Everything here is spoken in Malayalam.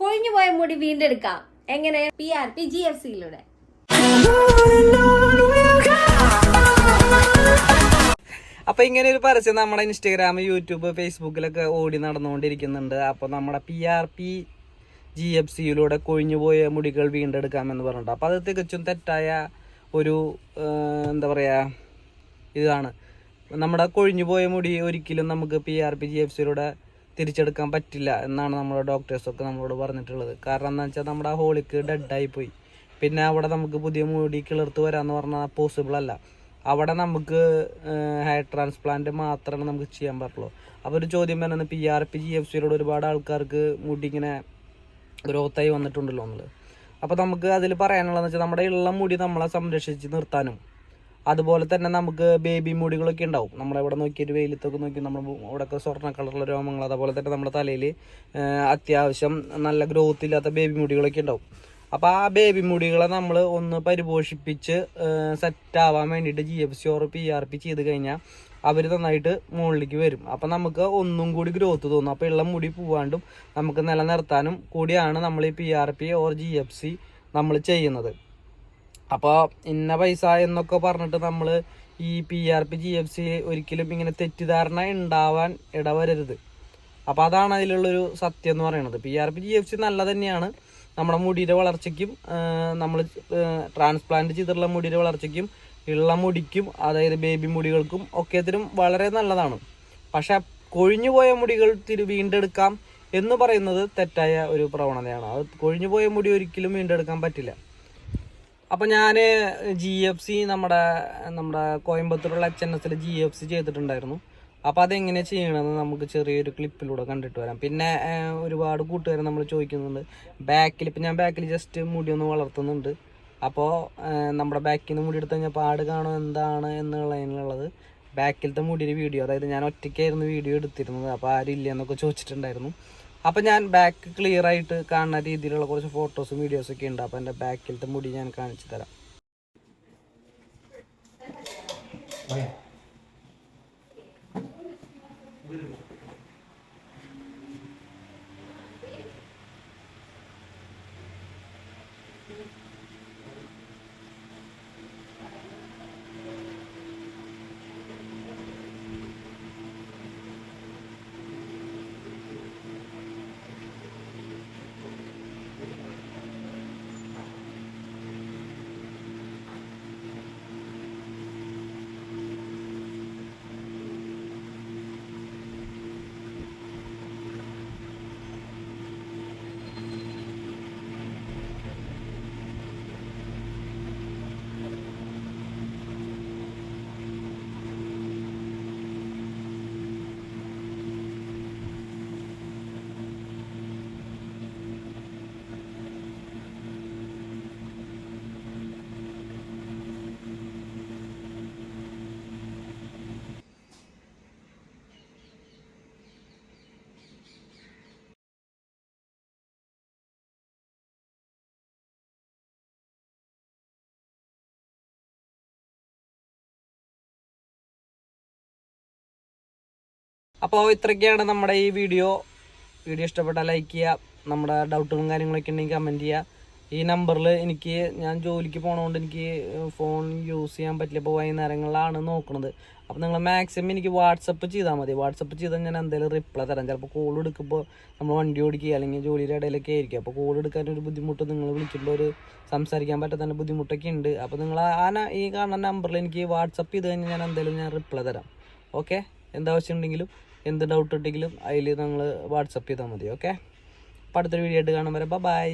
കൊഴിഞ്ഞുപോയ മുടി വീണ്ടെടുക്കാം. എങ്ങനെ? P R P G F സിയിലൂടെ അപ്പൊ ഇങ്ങനെ ഒരു പരസ്യം നമ്മുടെ ഇൻസ്റ്റഗ്രാം യൂട്യൂബ് ഫേസ്ബുക്കിലൊക്കെ ഓടി നടന്നുകൊണ്ടിരിക്കുന്നുണ്ട്. അപ്പൊ നമ്മുടെ P R P G F സിയിലൂടെ കൊഴിഞ്ഞുപോയ മുടികൾ വീണ്ടെടുക്കാമെന്ന് പറഞ്ഞിട്ട്. അപ്പൊ അത് തികച്ചും തെറ്റായ ഒരു എന്താ പറയാ ഇതാണ്. നമ്മുടെ കൊഴിഞ്ഞുപോയ മുടി ഒരിക്കലും നമുക്ക് P R P G F സിയിലൂടെ തിരിച്ചെടുക്കാൻ പറ്റില്ല എന്നാണ് നമ്മുടെ ഡോക്ടേഴ്സൊക്കെ നമ്മളോട് പറഞ്ഞിട്ടുള്ളത്. കാരണം എന്താ വെച്ചാൽ നമ്മുടെ ആ ഹോളിക്ക് ഡെഡായി പോയി. പിന്നെ അവിടെ നമുക്ക് പുതിയ മുടി കിളിർത്ത് വരാമെന്ന് പറഞ്ഞാൽ പോസിബിൾ അല്ല. അവിടെ നമുക്ക് ഹെയർ ട്രാൻസ്പ്ലാന്റ് മാത്രമേ നമുക്ക് ചെയ്യാൻ പറ്റുള്ളൂ. അപ്പോൾ ഒരു ചോദ്യം വരുന്നത് P R P G F സിയിലൂടെ ഒരുപാട് ആൾക്കാർക്ക് മുടി ഇങ്ങനെ ഗ്രോത്തായി വന്നിട്ടുണ്ടല്ലോ എന്നുള്ളത്. അപ്പോൾ നമുക്ക് അതിൽ പറയാനുള്ളതെന്ന് വെച്ചാൽ നമ്മുടെ ഉള്ള മുടി നമ്മളെ സംരക്ഷിച്ച് നിർത്താനും. അതുപോലെ തന്നെ നമുക്ക് ബേബി മുടികളൊക്കെ ഉണ്ടാവും. നമ്മളെ ഇവിടെ നോക്കിയിട്ട് വെയിലത്തൊക്കെ നോക്കി നമ്മൾ ഇവിടെയൊക്കെ സ്വർണ കളറുള്ള രോമങ്ങൾ അതുപോലെ തന്നെ നമ്മുടെ തലയിൽ അത്യാവശ്യം നല്ല ഗ്രോത്ത് ഇല്ലാത്ത ബേബി മുടികളൊക്കെ ഉണ്ടാവും. അപ്പോൾ ആ ബേബി മുടികളെ നമ്മൾ ഒന്ന് പരിപോഷിപ്പിച്ച് സെറ്റാവാൻ വേണ്ടിയിട്ട് G F C or P R P ചെയ്ത് കഴിഞ്ഞാൽ അവർ നന്നായിട്ട് മുകളിലേക്ക് വരും. അപ്പം നമുക്ക് ഒന്നും കൂടി ഗ്രോത്ത് തോന്നും. അപ്പോൾ ഇള്ള മുടി പോവാണ്ടും നമുക്ക് നിലനിർത്താനും കൂടിയാണ് നമ്മൾ ഈ P R P or G F C നമ്മൾ ചെയ്യുന്നത്. അപ്പോൾ ഇന്ന പൈസ എന്നൊക്കെ പറഞ്ഞിട്ട് നമ്മൾ ഈ P R P G F C ഒരിക്കലും ഇങ്ങനെ തെറ്റിദ്ധാരണ ഉണ്ടാവാൻ ഇടവരരുത്. അപ്പോൾ അതാണ് അതിലുള്ളൊരു സത്യം എന്ന് പറയുന്നത് P R P G F C നല്ല തന്നെയാണ്. നമ്മുടെ മുടിയുടെ വളർച്ചയ്ക്കും നമ്മൾ ട്രാൻസ്പ്ലാന്റ് ചെയ്തിട്ടുള്ള മുടിയുടെ വളർച്ചയ്ക്കും ഉള്ള മുടിക്കും അതായത് ബേബി മുടികൾക്കും ഒക്കെത്തിനും വളരെ നല്ലതാണ്. പക്ഷേ കൊഴിഞ്ഞു പോയ മുടികൾ തിരി വീണ്ടെടുക്കാം എന്ന് പറയുന്നത് തെറ്റായ ഒരു പ്രവണതയാണ്. അത് കൊഴിഞ്ഞു പോയ മുടി ഒരിക്കലും വീണ്ടെടുക്കാൻ പറ്റില്ല. അപ്പോൾ ഞാൻ ജി എഫ് സി നമ്മുടെ നമ്മുടെ കോയമ്പത്തൂരുള്ള എച്ച് എൻ എസിൽ ജി എഫ് സി ചെയ്തിട്ടുണ്ടായിരുന്നു. അപ്പോൾ അതെങ്ങനെ ചെയ്യണമെന്ന് നമുക്ക് ചെറിയൊരു ക്ലിപ്പിലൂടെ കണ്ടിട്ട് വരാം. പിന്നെ ഒരുപാട് കൂട്ടുകാർ നമ്മൾ ചോദിക്കുന്നുണ്ട്. ബാക്കിൽ ഇപ്പം ഞാൻ ബാക്കിൽ ജസ്റ്റ് മുടി ഒന്ന് വളർത്തുന്നുണ്ട്. അപ്പോൾ നമ്മുടെ ബാക്കിൽ നിന്ന് മുടി എടുത്ത് കഴിഞ്ഞാൽ പാട് കാണോ? എന്താണ് എന്നുള്ളതിനുള്ളത്. ബാക്കിലത്തെ മുടിയുടെ വീഡിയോ അതായത് ഞാൻ ഒറ്റയ്ക്കായിരുന്നു വീഡിയോ എടുത്തിരുന്നത്. അപ്പോൾ ആരും ഇല്ല എന്നൊക്കെ ചോദിച്ചിട്ടുണ്ടായിരുന്നു. അപ്പോൾ ഞാൻ ബാക്ക് ക്ലിയർ ആയിട്ട് കാണുന്ന രീതിയിലുള്ള കുറച്ച് ഫോട്ടോസും വീഡിയോസും ഒക്കെ ഉണ്ട്. അപ്പോൾ എന്റെ ബാക്കിലത്തെ മുടി ഞാൻ കാണിച്ചു തരാം. അപ്പോൾ ഇത്രയൊക്കെയാണ് നമ്മുടെ ഈ വീഡിയോ. വീഡിയോ ഇഷ്ടപ്പെട്ടാൽ ലൈക്ക് ചെയ്യുക. നമ്മുടെ ഡൗട്ടുകളും കാര്യങ്ങളൊക്കെ ഉണ്ടെങ്കിൽ കമന്റ് ചെയ്യുക. ഈ നമ്പറിൽ എനിക്ക് ഞാൻ ജോലിക്ക് പോകണതുകൊണ്ട് എനിക്ക് ഫോൺ യൂസ് ചെയ്യാൻ പറ്റില്ല. ഇപ്പോൾ വൈകുന്നേരങ്ങളിലാണ് നോക്കുന്നത് അപ്പോൾ നിങ്ങൾ മാക്സിമം എനിക്ക് വാട്സപ്പ് ചെയ്താൽ മതി. വാട്സപ്പ് ചെയ്താൽ ഞാൻ എന്തെങ്കിലും റിപ്ലൈ തരാം. ചിലപ്പോൾ കോൾ എടുക്കുമ്പോൾ നമ്മൾ വണ്ടി ഓടിക്കുക അല്ലെങ്കിൽ ജോലിയുടെ ഇടയിലൊക്കെ ആയിരിക്കും. അപ്പോൾ കോൾ എടുക്കാൻ ഒരു ബുദ്ധിമുട്ട് നിങ്ങൾ വിളിക്കുമ്പോൾ ഒരു സംസാരിക്കാൻ പറ്റാത്ത ബുദ്ധിമുട്ടൊക്കെ ഉണ്ട്. അപ്പോൾ നിങ്ങൾ ആ ഈ കാണുന്ന നമ്പറിൽ എനിക്ക് വാട്സപ്പ് ചെയ്ത് കഴിഞ്ഞാൽ ഞാൻ എന്തെങ്കിലും ഞാൻ റിപ്ലൈ തരാം. ഓക്കെ എന്താവശ്യം ഉണ്ടെങ്കിലും എന്ത് ഡൗട്ട് ഉണ്ടെങ്കിലും അതിൽ നിങ്ങൾ വാട്സപ്പ് ചെയ്താൽ മതി ഓക്കെ അപ്പോൾ അടുത്തൊരു വീഡിയോ ആയിട്ട് കാണാൻ വരെ. ബൈ